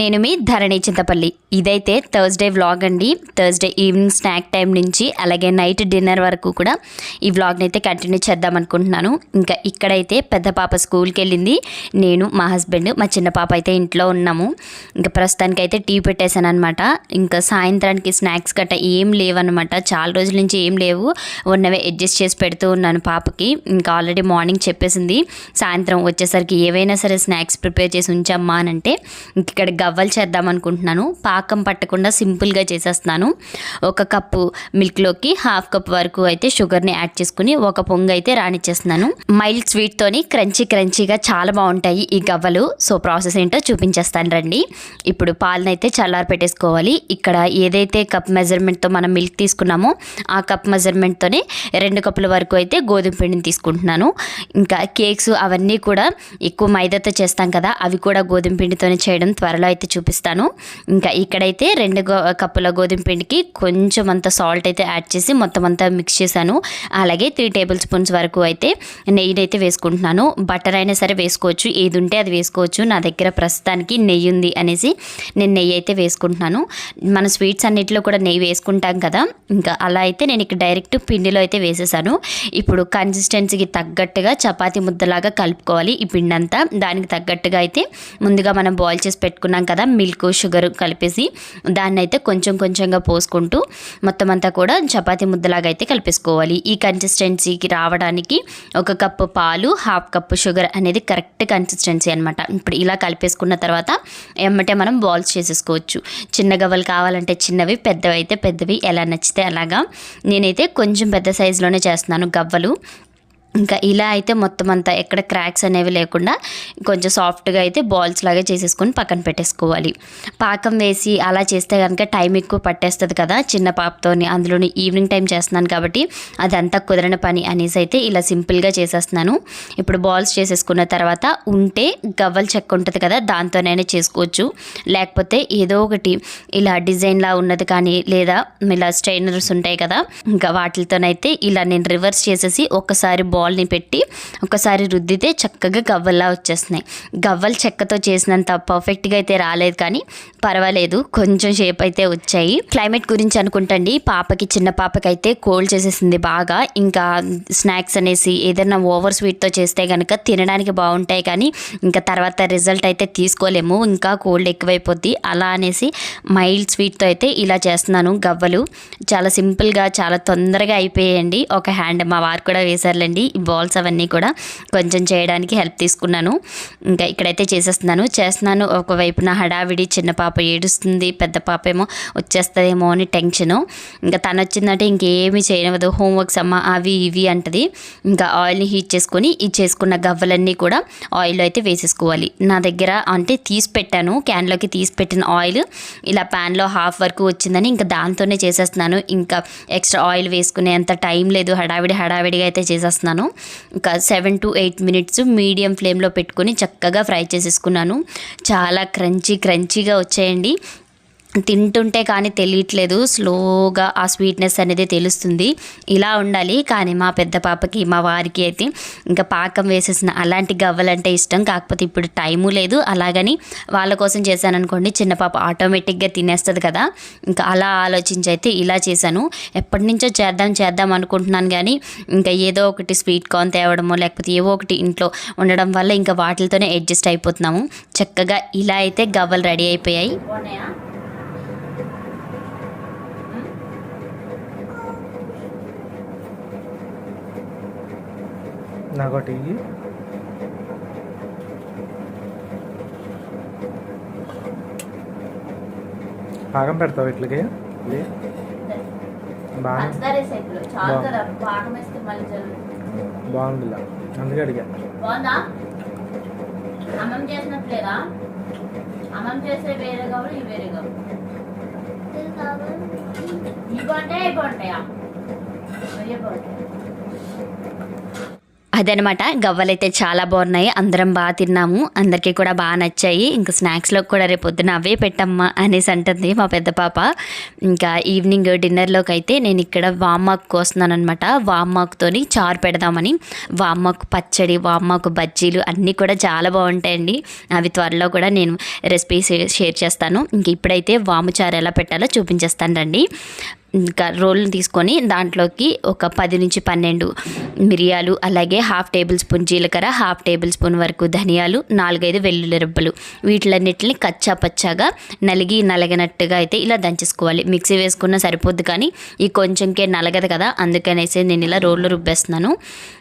నేను మీ ధరణి చింతపల్లి. ఇదైతే Thursday vlog అండి. థర్స్డే ఈవినింగ్ స్నాక్ టైం నుంచి అలాగే నైట్ డిన్నర్ వరకు కూడా ఈ వ్లాగ్ని అయితే కంటిన్యూ చేద్దాం అనుకుంటున్నాను. ఇంకా ఇక్కడైతే పెద్ద పాప స్కూల్కి వెళ్ళింది. నేను మా హస్బెండ్ మా చిన్న పాప అయితే ఇంట్లో ఉన్నాము. ఇంకా ప్రస్తుతానికి అయితే టీ పెట్టేశాను అనమాట ఇంకా సాయంత్రానికి స్నాక్స్ గట్ట ఏం లేవన్నమాట. చాలా రోజుల నుంచి ఏం లేవు. ఉన్నవే అడ్జస్ట్ చేసి పెడుతూ ఉన్నాను పాపకి. ఇంకా ఆల్రెడీ మార్నింగ్ చెప్పేసింది. సాయంత్రం వచ్చేసరికి ఏవైనా సరే స్నాక్స్ ప్రిపేర్ చేసి ఉంచమ్మా అని అంటే ఇంక ఇక్కడ గవ్వలు చేద్దాం అనుకుంటున్నాను. పాకం పట్టకుండా సింపుల్గా చేసేస్తున్నాను. ఒక కప్పు మిల్క్లోకి హాఫ్ కప్ వరకు అయితే షుగర్ని యాడ్ చేసుకుని ఒక పొంగు అయితే రానిచ్చేస్తున్నాను. మైల్డ్ స్వీట్తోని క్రంచీ క్రంచీగా చాలా బాగుంటాయి ఈ గవ్వలు. సో ప్రాసెస్ ఏంటో చూపించేస్తాను రండి. ఇప్పుడు పాలనైతే అయితే చల్లారి పెట్టేసుకోవాలి. ఇక్కడ ఏదైతే కప్ మెజర్మెంట్తో మనం మిల్క్ తీసుకున్నామో ఆ కప్ మెజర్మెంట్తోనే రెండు కప్పుల వరకు అయితే గోధుమ పిండిని తీసుకుంటున్నాను. ఇంకా కేక్స్ అవన్నీ కూడా ఎక్కువ మైదాతో చేస్తాం కదా అవి కూడా గోధుమ పిండితోనే చేయడం త్వరలో అయితే చూపిస్తాను. ఇంకా ఇక్కడైతే రెండు గో కప్పుల గోధుమ పిండికి కొంచెం అంత సాల్ట్ అయితే యాడ్ చేసి మొత్తం అంతా మిక్స్ చేశాను. అలాగే త్రీ టేబుల్ స్పూన్స్ వరకు అయితే నెయ్యి అయితే వేసుకుంటున్నాను. బటర్ అయినా సరే వేసుకోవచ్చు. ఏది ఉంటే అది వేసుకోవచ్చు. నా దగ్గర ప్రస్తుతానికి నెయ్యి ఉంది అనేసి నేను నెయ్యి అయితే వేసుకుంటున్నాను. మన స్వీట్స్ అన్నిటిలో కూడా నెయ్యి వేసుకుంటాం కదా. ఇంకా అలా అయితే నేను ఇక్కడ డైరెక్ట్ పిండిలో అయితే వేసేసాను. ఇప్పుడు కన్సిస్టెన్సీకి తగ్గట్టుగా చపాతీ ముద్దలాగా కలుపుకోవాలి ఈ పిండి అంతా దానికి తగ్గట్టుగా అయితే ముందుగా మనం బాయిల్ చేసి పెట్టుకున్నాం కదా మిల్క్ షుగర్ కలిపేసి దాన్ని అయితే కొంచెం కొంచెంగా పోసుకుంటూ మొత్తం అంతా కూడా చపాతీ ముద్దలాగా అయితే కలిపేసుకోవాలి. ఈ కన్సిస్టెన్సీకి రావడానికి ఒక కప్పు పాలు హాఫ్ కప్పు షుగర్ అనేది కరెక్ట్ కన్సిస్టెన్సీ అనమాట ఇప్పుడు ఇలా కలిపేసుకున్న తర్వాత ఎమ్మటే మనం బాల్స్ చేసేసుకోవచ్చు. చిన్న గవ్వలు కావాలంటే చిన్నవి పెద్దవి అయితే పెద్దవి. ఎలా నచ్చితే అలాగా నేనైతే కొంచెం పెద్ద సైజులోనే చేస్తున్నాను గవ్వలు. ఇంకా ఇలా అయితే మొత్తం అంతా ఎక్కడ క్రాక్స్ అనేవి లేకుండా కొంచెం సాఫ్ట్గా అయితే బాల్స్ లాగా చేసేసుకొని పక్కన పెట్టేసుకోవాలి. పాకం వేసి అలా చేస్తే కనుక టైం ఎక్కువ పట్టేస్తుంది కదా చిన్న పాపతోని అందులోని ఈవినింగ్ టైం చేస్తున్నాను కాబట్టి అదంతా కుదరని పని అనేసి అయితే ఇలా సింపుల్గా చేసేస్తున్నాను. ఇప్పుడు బాల్స్ చేసేసుకున్న తర్వాత ఉంటే గవ్వల చెక్క ఉంటుంది కదా దాంతోనైనా చేసుకోవచ్చు. లేకపోతే ఏదో ఒకటి ఇలా డిజైన్లా ఉన్నది కానీ లేదా ఇలా స్ట్రైనర్స్ ఉంటాయి కదా ఇంకా వాటితోనైతే ఇలా నేను రివర్స్ చేసేసి ఒకసారి బాల్ని పెట్టి ఒకసారి రుద్దితే చక్కగా గవ్వల్లా వచ్చేస్తున్నాయి. గవ్వలు చెక్కతో చేసినంత పర్ఫెక్ట్గా అయితే రాలేదు కానీ పర్వాలేదు కొంచెం షేప్ అయితే వచ్చాయి. క్లైమేట్ గురించి అనుకుంటండి. పాపకి చిన్న పాపకి అయితే కోల్డ్ చేసేసింది బాగా. ఇంకా స్నాక్స్ అనేసి ఏదైనా ఓవర్ స్వీట్తో చేస్తే కనుక తినడానికి బాగుంటాయి కానీ ఇంకా తర్వాత రిజల్ట్ అయితే తీసుకోలేము. ఇంకా కోల్డ్ ఎక్కువైపోద్ది. అలా అనేసి మైల్డ్ స్వీట్తో అయితే ఇలా చేస్తున్నాను గవ్వలు. చాలా సింపుల్గా చాలా తొందరగా అయిపోయాయండి. ఒక హ్యాండ్ మా వారు కూడా వేశారులేండి. బాల్స్ అవన్నీ కూడా కొంచెం చేయడానికి హెల్ప్ తీసుకున్నాను. ఇంకా ఇక్కడైతే చేసేస్తున్నాను. చేస్తున్నాను. ఒకవైపున హడావిడి చిన్న పాప ఏడుస్తుంది. పెద్ద పాప ఏమో వచ్చేస్తుందేమో అని టెన్షను. ఇంకా తను వచ్చిందంటే ఇంకేమి చేయనివ్వదు. హోంవర్క్స్ అమ్మ అవి ఇవి అంటది. ఇంకా ఆయిల్ని హీట్ చేసుకొని ఈ చేసుకున్న గవ్వలన్నీ కూడా ఆయిల్లో అయితే వేసేసుకోవాలి. నా దగ్గర అంటే తీసి పెట్టాను. క్యాన్లోకి తీసి పెట్టిన ఆయిల్ ఇలా ప్యాన్లో హాఫ్ వరకు వచ్చిందని ఇంకా దాంతోనే చేసేస్తున్నాను. ఇంకా ఎక్స్ట్రా ఆయిల్ వేసుకునే అంత టైం లేదు. హడావిడి హడావిడిగా అయితే చేసేస్తున్నాను. ఇంకా seven to eight minutes medium ఫ్లేమ్లో పెట్టుకొని చక్కగా ఫ్రై చేసేసుకున్నాను. చాలా క్రంచీ క్రంచీగా వచ్చాయండి. తింటుంటే కానీ తెలియట్లేదు. స్లోగా ఆ స్వీట్నెస్ అనేది తెలుస్తుంది. ఇలా ఉండాలి. కానీ మా పెద్ద పాపకి మా వారికి అయితే ఇంకా పాకం వేసేసిన అలాంటి గవ్వలంటే ఇష్టం. కాకపోతే ఇప్పుడు టైము లేదు. అలాగని వాళ్ళ కోసం చేశాను అనుకోండి చిన్న పాప ఆటోమేటిక్గా తినేస్తుంది కదా. ఇంకా అలా ఆలోచించి అయితే ఇలా చేశాను. ఎప్పటి నుంచో చేద్దాం చేద్దాం అనుకుంటున్నాను కానీ ఇంకా ఏదో ఒకటి స్వీట్ కార్న్ తేవడమో లేకపోతే ఏవో ఒకటి ఇంట్లో ఉండడం వల్ల ఇంకా వాటితోనే అడ్జస్ట్ అయిపోతున్నాము. చక్కగా ఇలా అయితే గవ్వలు రెడీ అయిపోయాయి. నాకోటి ఇయ్యి. పాకం పెడతావు ఇట్లకి? బాగుంది. అందుకే అడిగా. బాగుందా? అమ్మం చేసినట్లేదా? అమ్మం చేసే వేరే కావాలి ఇవి వేరే కావాలి. ఇవి ఇవి బాగుంటాయా? ఇవే బాగుంటాయి. అదనమాట. గవ్వలైతే చాలా బాగున్నాయి. అందరం బాగా తిన్నాము. అందరికీ కూడా బాగా నచ్చాయి. ఇంకా స్నాక్స్లో కూడా రేపు పొద్దున అవే పెట్టమ్మా అనేసి అంటుంది మా పెద్ద పాప. ఇంకా ఈవినింగ్ డిన్నర్లోకి అయితే నేను ఇక్కడ వామాకు కోస్తున్నాను అనమాట వామాకుతోని చారు పెడదామని. వామాకు పచ్చడి వామాకు బజ్జీలు అన్నీ కూడా చాలా బాగుంటాయండి. అవి త్వరలో కూడా నేను రెసిపీ షేర్ చేస్తాను. ఇంక ఇప్పుడైతే వాము చారు ఎలా పెట్టాలో చూపించేస్తాను రండి. ఇంకా రోల్ని తీసుకొని దాంట్లోకి ఒక పది నుంచి పన్నెండు మిరియాలు అలాగే హాఫ్ టేబుల్ స్పూన్ జీలకర్ర హాఫ్ టేబుల్ స్పూన్ వరకు ధనియాలు నాలుగైదు వెల్లుల్లి రెబ్బలు. వీటిలన్నిటిని కచ్చా పచ్చాగా నలిగి నలగనట్టుగా అయితే ఇలా దంచేసుకోవాలి. మిక్సీ వేసుకున్నా సరిపోద్ది కానీ ఈ కొంచెంకే నలగదు కదా. అందుకనేసి నేను ఇలా రోళ్ళు రుబ్బేస్తున్నాను.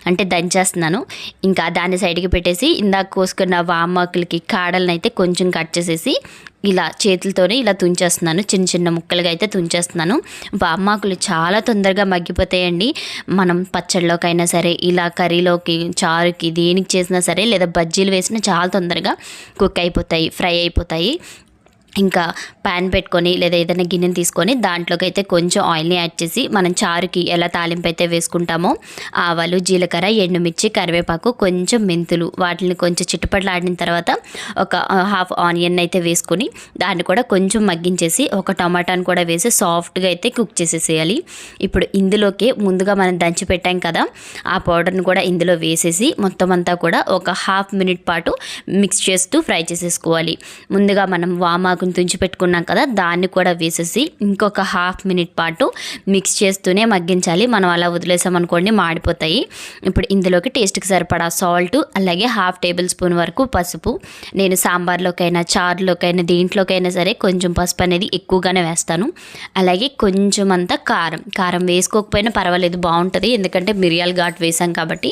అంటే దంచేస్తున్నాను. ఇంకా దాన్ని సైడ్కి పెట్టేసి ఇందాక కోసుకున్న వామాకులకి కాడలను అయితే కొంచెం కట్ చేసేసి ఇలా చేతులతోనే ఇలా తుంచేస్తున్నాను. చిన్న చిన్న ముక్కలుగా అయితే తుంచేస్తున్నాను. వామాకులు చాలా తొందరగా మగ్గిపోతాయండి. మనం పచ్చళ్ళలోకైనా సరే ఇలా కర్రీలోకి చారుకి దేనికి చేసినా సరే లేదా బజ్జీలు వేసినా చాలా తొందరగా కుక్ అయిపోతాయి ఫ్రై అయిపోతాయి. ఇంకా ప్యాన్ పెట్టుకొని లేదా ఏదైనా గిన్నెని తీసుకొని దాంట్లోకి అయితే కొంచెం ఆయిల్ని యాడ్ చేసి మనం చారుకి ఎలా తాలింపు అయితే వేసుకుంటామో ఆవాలు జీలకర్ర ఎండుమిర్చి కరివేపాకు కొంచెం మెంతులు వాటిని కొంచెం చిట్టుపట్లాడిన తర్వాత ఒక హాఫ్ ఆనియన్ అయితే వేసుకొని దాన్ని కూడా కొంచెం మగ్గించేసి ఒక టమాటాను కూడా వేసి సాఫ్ట్గా అయితే కుక్ చేసేసేయాలి. ఇప్పుడు ఇందులోకి ముందుగా మనం దంచి పెట్టాం కదా ఆ పౌడర్ని కూడా ఇందులో వేసేసి మొత్తం అంతా కూడా ఒక హాఫ్ మినిట్ పాటు మిక్స్ చేస్తూ ఫ్రై చేసేసుకోవాలి. ముందుగా మనం వామాకుని తుంచి పెట్టుకున్నాం కదా దాన్ని కూడా వేసేసి ఇంకొక హాఫ్ మినిట్ పాటు మిక్స్ చేస్తూనే మగ్గించాలి. మనం అలా వదిలేసామనుకోండి మాడిపోతాయి. ఇప్పుడు ఇందులోకి టేస్ట్కి సరిపడా సాల్ట్ అలాగే హాఫ్ టేబుల్ స్పూన్ వరకు పసుపు. నేను సాంబార్లోకైనా చారులోకైనా దీంట్లోకైనా సరే కొంచెం పసుపు అనేది ఎక్కువగానే వేస్తాను. అలాగే కొంచెం అంతా కారం. కారం వేసుకోకపోయినా పర్వాలేదు బాగుంటుంది. ఎందుకంటే మిరియాల ఘాట్ వేసాం కాబట్టి.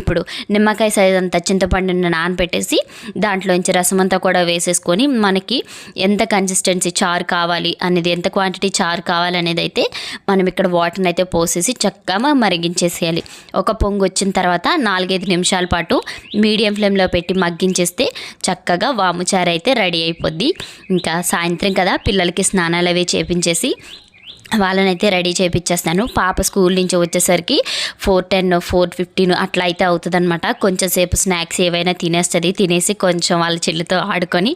ఇప్పుడు నిమ్మకాయ సైజ్ అంతా చింతపండుని నానబెట్టేసి దాంట్లోంచి రసం అంతా కూడా వేసేసుకొని మనకి ఎంత కన్సిస్టెన్సీ చారు కావాలి అనేది ఎంత క్వాంటిటీ చారు కావాలనేది అయితే మనం ఇక్కడ వాటర్ని అయితే పోసేసి చక్కగా మరిగించేసేయాలి. ఒక పొంగు వచ్చిన తర్వాత నాలుగైదు నిమిషాల పాటు మీడియం ఫ్లేమ్లో పెట్టి మగ్గించేస్తే చక్కగా వాము చారు అయితే రెడీ అయిపోద్ది. ఇంకా సాయంత్రం కదా పిల్లలకి స్నానాలు అవి చేపించేసి వాళ్ళనైతే రెడీ చేయించేస్తాను పాప స్కూల్ నుంచి వచ్చేసరికి ఫోర్ టెన్ ఫోర్ ఫిఫ్టీన్ అట్లా అయితే అవుతుందనమాట కొంచెంసేపు కొంచెం సేపు స్నాక్స్ ఏవైనా తినేస్తుంది. తినేసి కొంచెం వాళ్ళ చెల్లితో ఆడుకొని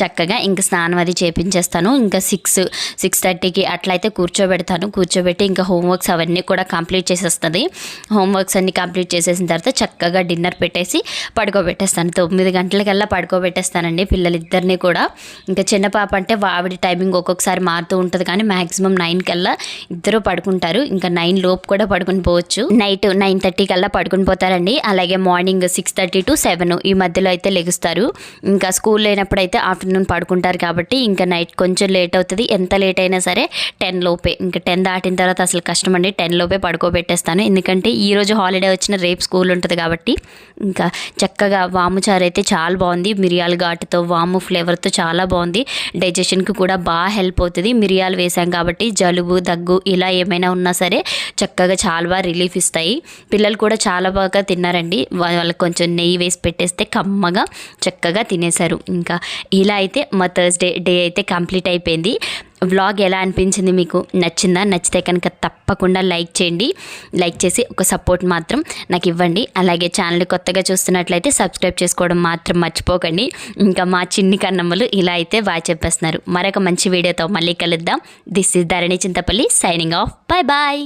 చక్కగా ఇంకా స్నానం అది చేపించేస్తాను. ఇంకా సిక్స్ సిక్స్ థర్టీకి అట్లా అయితే కూర్చోబెడతాను. కూర్చోబెట్టి ఇంకా హోంవర్క్స్ అవన్నీ కూడా కంప్లీట్ చేసేస్తుంది. హోంవర్క్స్ అన్ని కంప్లీట్ చేసేసిన తర్వాత చక్కగా డిన్నర్ పెట్టేసి పడుకోబెట్టేస్తాను. తొమ్మిది గంటలకల్లా పడుకోబెట్టేస్తానండి పిల్లలిద్దరిని కూడా. ఇంకా చిన్న పాప అంటే వావిడి టైమింగ్ ఒక్కొక్కసారి మారుతూ ఉంటుంది కానీ మ్యాక్సిమం నైన్కి కల్లా ఇద్దరు పడుకుంటారు. ఇంకా నైన్ లోపు కూడా పడుకుని పోవచ్చు. నైట్ నైన్ థర్టీ కల్లా పడుకుని పోతారండి. అలాగే morning six thirty to seven ఈ మధ్యలో అయితే లెగుస్తారు. ఇంకా స్కూల్ లేనప్పుడు అయితే ఆఫ్టర్నూన్ పడుకుంటారు కాబట్టి ఇంకా నైట్ కొంచెం లేట్ అవుతుంది. ఎంత లేట్ అయినా సరే టెన్ లోపే. ఇంకా టెన్ దాటిన తర్వాత అసలు కష్టం అండి టెన్ లోపే పడుకోబెట్టేస్తాను. ఎందుకంటే ఈ రోజు హాలిడే వచ్చిన రేపు స్కూల్ ఉంటుంది కాబట్టి ఇంకా చక్కగా వాము చారు అయితే చాలా బాగుంది. మిరియాల ఘాటుతో వాము ఫ్లేవర్తో చాలా బాగుంది. డైజెషన్కి కూడా బాగా హెల్ప్ అవుతుంది. మిరియాలు వేసాం కాబట్టి జలుబు దగ్గు ఇలా ఏమైనా ఉన్నా సరే చక్కగా చాలా బాగా రిలీఫ్ ఇస్తాయి. పిల్లలు కూడా చాలా బాగా తిన్నారండి. వాళ్ళకి కొంచెం నెయ్యి వేసి పెట్టేస్తే కమ్మగా చక్కగా తినేశారు. ఇంకా ఇలా అయితే మా థర్స్డే డే అయితే కంప్లీట్ అయిపోయింది. వ్లాగ్ ఎలా అనిపించింది మీకు నచ్చిందా? నచ్చితే కనుక తప్పకుండా లైక్ చేయండి. లైక్ చేసి ఒక సపోర్ట్ మాత్రం నాకు ఇవ్వండి. అలాగే ఛానల్ కొత్తగా చూస్తున్నట్లయితే సబ్స్క్రైబ్ చేసుకోవడం మాత్రం మర్చిపోకండి. ఇంకా మా చిన్ని కన్నమ్మలు ఇలా అయితే బాగా చెప్పేస్తున్నారు. మరొక మంచి వీడియోతో మళ్ళీ కలుద్దాం. This is Dharani Chintapalli signing off bye bye